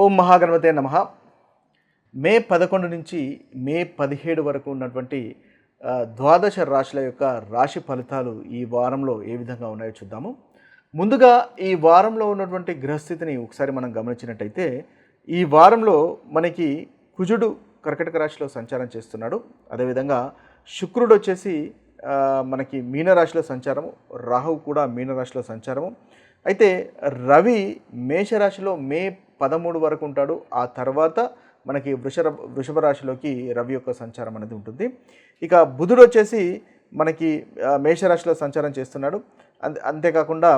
ఓం మహాగణపతే నమ. మే పదకొండు నుంచి మే పదిహేడు వరకు ఉన్నటువంటి ద్వాదశ రాశుల యొక్క రాశి ఫలితాలు ఈ వారంలో ఏ విధంగా ఉన్నాయో చూద్దాము. ముందుగా ఈ వారంలో ఉన్నటువంటి గ్రహస్థితిని ఒకసారి మనం గమనించినట్టయితే ఈ వారంలో మనకి కుజుడు కర్కటక రాశిలో సంచారం చేస్తున్నాడు. అదేవిధంగా శుక్రుడు వచ్చేసి మనకి మీనరాశిలో సంచారము రాహువు కూడా మీనరాశిలో సంచారము. అయితే రవి మేషరాశిలో మే పదమూడు వరకు ఉంటాడు. ఆ తర్వాత మనకి వృషభ వృషభ రాశిలోకి రవి యొక్క సంచారం అనేది ఉంటుంది. ఇక బుధుడు వచ్చేసి మనకి మేషరాశిలో సంచారం చేస్తున్నాడు. అంతే అంతేకాకుండా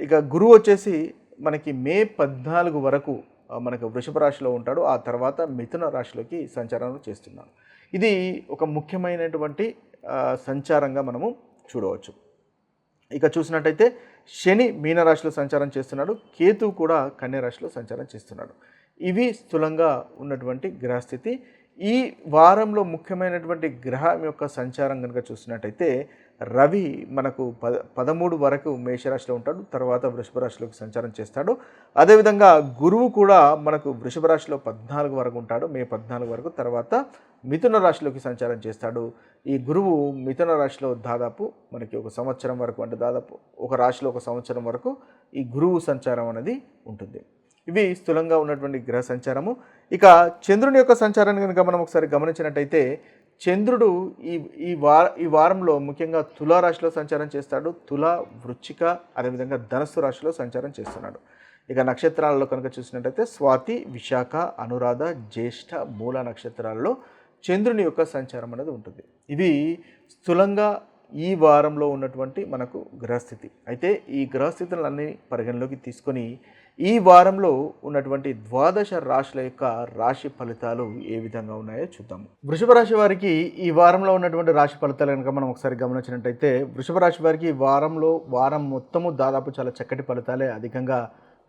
ఇక గురువు వచ్చేసి మనకి మే పద్నాలుగు వరకు మనకు వృషభ రాశిలో ఉంటాడు. ఆ తర్వాత మిథున రాశిలోకి సంచారం చేస్తున్నాడు. ఇది ఒక ముఖ్యమైనటువంటి సంచారంగా మనము చూడవచ్చు. ఇక చూసినట్టయితే శని మీనరాశిలో సంచారం చేస్తున్నాడు. కేతు కూడా కన్యరాశిలో సంచారం చేస్తున్నాడు. ఇవి స్థూలంగా ఉన్నటువంటి గ్రహస్థితి. ఈ వారంలో ముఖ్యమైనటువంటి గ్రహం యొక్క సంచారం కనుక చూసినట్టయితే రవి మనకు పద పదమూడు వరకు మేషరాశిలో ఉంటాడు తర్వాత వృషభ రాశిలోకి సంచారం చేస్తాడు. అదేవిధంగా గురువు కూడా మనకు వృషభ రాశిలో పద్నాలుగు వరకు ఉంటాడు మే పద్నాలుగు వరకు. తర్వాత మిథున రాశిలోకి సంచారం చేస్తాడు. ఈ గురువు మిథున రాశిలో దాదాపు మనకి ఒక సంవత్సరం వరకు అంటే దాదాపు ఒక రాశిలో ఒక సంవత్సరం వరకు ఈ గురువు సంచారం అనేది ఉంటుంది. ఇవి స్థూలంగా ఉన్నటువంటి గ్రహ సంచారము. ఇక చంద్రుని యొక్క సంచారాన్ని కనుక మనం ఒకసారి గమనించినట్టయితే చంద్రుడు ఈ ఈ వార ఈ వారంలో ముఖ్యంగా తులా రాశిలో సంచారం చేస్తాడు. తుల వృచ్చిక అదేవిధంగా ధనస్సు రాశిలో సంచారం చేస్తున్నాడు. ఇక నక్షత్రాలలో కనుక చూసినట్టయితే స్వాతి విశాఖ అనురాధ జ్యేష్ఠ మూల నక్షత్రాలలో చంద్రుని యొక్క సంచారం అనేది ఉంటుంది. ఇవి స్థూలంగా ఈ వారంలో ఉన్నటువంటి మనకు గ్రహస్థితి. అయితే ఈ గ్రహస్థితులన్నీ పరిగణలోకి తీసుకొని ఈ వారంలో ఉన్నటువంటి ద్వాదశ రాశుల యొక్క రాశి ఫలితాలు ఏ విధంగా ఉన్నాయో చూద్దాము. వృషభ రాశి వారికి ఈ వారంలో ఉన్నటువంటి రాశి ఫలితాలు కనుక మనం ఒకసారి గమనించినట్టయితే వృషభ రాశి వారికి ఈ వారంలో వారం మొత్తము దాదాపు చాలా చక్కటి ఫలితాలే అధికంగా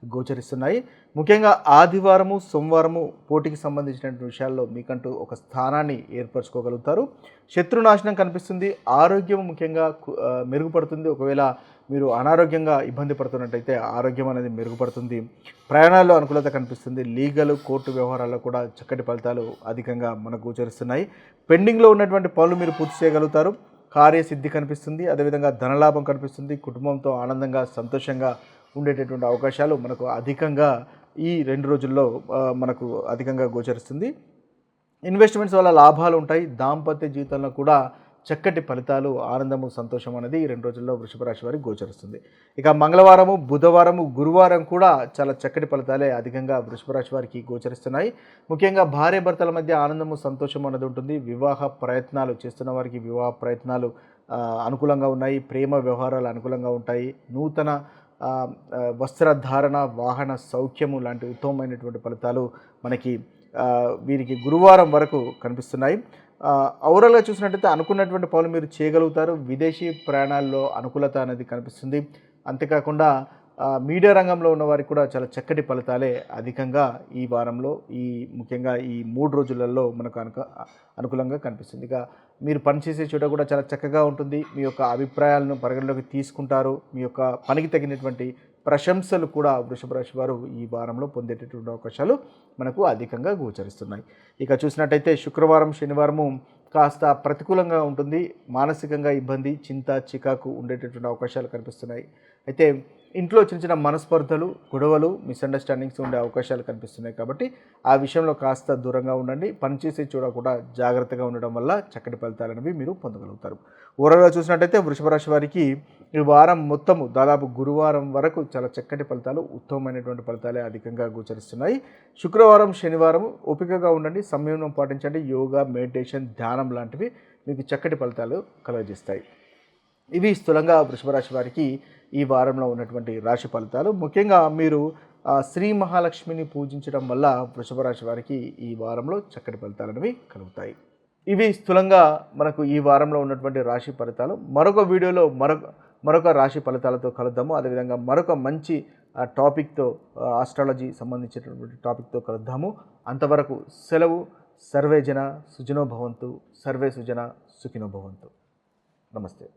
గోచరిస్తున్నాయి. ముఖ్యంగా ఆదివారము సోమవారము పోటీకి సంబంధించినటువంటి విషయాల్లో మీకంటూ ఒక స్థానాన్ని ఏర్పరచుకోగలుగుతారు. శత్రునాశనం కనిపిస్తుంది ఆరోగ్యం ముఖ్యంగా మెరుగుపడుతుంది. ఒకవేళ మీరు అనారోగ్యంగా ఇబ్బంది పడుతున్నట్టయితే ఆరోగ్యం అనేది మెరుగుపడుతుంది. ప్రయాణాల్లో అనుకూలత కనిపిస్తుంది. లీగల్ కోర్టు వ్యవహారాల్లో కూడా చక్కటి ఫలితాలు అధికంగా మనకు గోచరిస్తున్నాయి పెండింగ్లో ఉన్నటువంటి పనులు మీరు పూర్తి చేయగలుగుతారు. కార్యసిద్ధి కనిపిస్తుంది. అదేవిధంగా ధనలాభం కనిపిస్తుంది. కుటుంబంతో ఆనందంగా సంతోషంగా ఉండేటటువంటి అవకాశాలు మనకు అధికంగా ఈ రెండు రోజుల్లో మనకు అధికంగా గోచరిస్తుంది. ఇన్వెస్ట్మెంట్స్ వల్ల లాభాలు ఉంటాయి. దాంపత్య జీవితంలో కూడా చక్కటి ఫలితాలు ఆనందము సంతోషం అనేది ఈ రెండు రోజుల్లో వృషభ రాశి వారికి గోచరిస్తుంది. ఇక మంగళవారము బుధవారము గురువారం కూడా చాలా చక్కటి ఫలితాలే అధికంగా వృషభ రాశి వారికి గోచరిస్తున్నాయి. ముఖ్యంగా భార్య భర్తల మధ్య ఆనందము సంతోషం అనేది ఉంటుంది. వివాహ ప్రయత్నాలు చేస్తున్న వారికి వివాహ ప్రయత్నాలు అనుకూలంగా ఉన్నాయి. ప్రేమ వ్యవహారాలు అనుకూలంగా ఉంటాయి. నూతన వస్త్రధారణ వాహన సౌఖ్యము లాంటి ఉత్తమమైనటువంటి ఫలితాలు మనకి వీరికి గురువారం వరకు కనిపిస్తున్నాయి. ఓవరాల్గా చూసినట్టయితే అనుకున్నటువంటి పనులు మీరు చేయగలుగుతారు. విదేశీ ప్రయాణాల్లో అనుకూలత అనేది కనిపిస్తుంది. అంతేకాకుండా మీడియా రంగంలో ఉన్న వారికి కూడా చాలా చక్కటి ఫలితాలే అధికంగా ఈ వారంలో ఈ ముఖ్యంగా ఈ మూడు రోజులలో మనకు అనుక అనుకూలంగా కనిపిస్తుంది. ఇక మీరు పనిచేసే చోట కూడా చాలా చక్కగా ఉంటుంది. మీ యొక్క అభిప్రాయాలను పరిగణలోకి తీసుకుంటారు. మీ యొక్క పనికి తగినటువంటి ప్రశంసలు కూడా వృషభ రాశి వారు ఈ వారంలో పొందేటటువంటి అవకాశాలు మనకు అధికంగా గోచరిస్తున్నాయి. ఇక చూసినట్టయితే శుక్రవారం శనివారము కాస్త ప్రతికూలంగా ఉంటుంది. మానసికంగా ఇబ్బంది చింత చికాకు ఉండేటటువంటి అవకాశాలు కనిపిస్తున్నాయి. అయితే ఇంట్లో చిన్న చిన్న మనస్పర్ధలు గొడవలు మిస్అండర్స్టాండింగ్స్ ఉండే అవకాశాలు కనిపిస్తున్నాయి కాబట్టి ఆ విషయంలో కాస్త దూరంగా ఉండండి. పనిచేసే చోట కూడా జాగ్రత్తగా ఉండడం వల్ల చక్కటి ఫలితాలు అనేవి మీరు పొందగలుగుతారు. ఓవరాల్గా చూసినట్టయితే వృషభ రాశి వారికి ఈ వారం మొత్తము దాదాపు గురువారం వరకు చాలా చక్కటి ఫలితాలు ఉత్తమమైనటువంటి ఫలితాలే అధికంగా గోచరిస్తున్నాయి. శుక్రవారం శనివారం ఓపికగా ఉండండి సంయమనం పాటించండి. యోగా మెడిటేషన్ ధ్యానం లాంటివి మీకు చక్కటి ఫలితాలు కలుగజేస్తాయి. ఇవి స్థూలంగా వృషభరాశి వారికి ఈ వారంలో ఉన్నటువంటి రాశి ఫలితాలు. ముఖ్యంగా మీరు శ్రీ మహాలక్ష్మిని పూజించడం వల్ల వృషభరాశి వారికి ఈ వారంలో చక్కటి ఫలితాలు అనేవి కలుగుతాయి. ఇవి స్థూలంగా మనకు ఈ వారంలో ఉన్నటువంటి రాశి ఫలితాలు. మరొక వీడియోలో మరొక మరొక రాశి ఫలితాలతో కలుద్దాము. అదేవిధంగా మరొక మంచి టాపిక్తో ఆస్ట్రాలజీ సంబంధించినటువంటి టాపిక్తో కలుద్దాము. అంతవరకు సెలవు. సర్వే జన సుజనో భవంతు. సర్వే సుజన సుఖినో భవంతు. నమస్తే.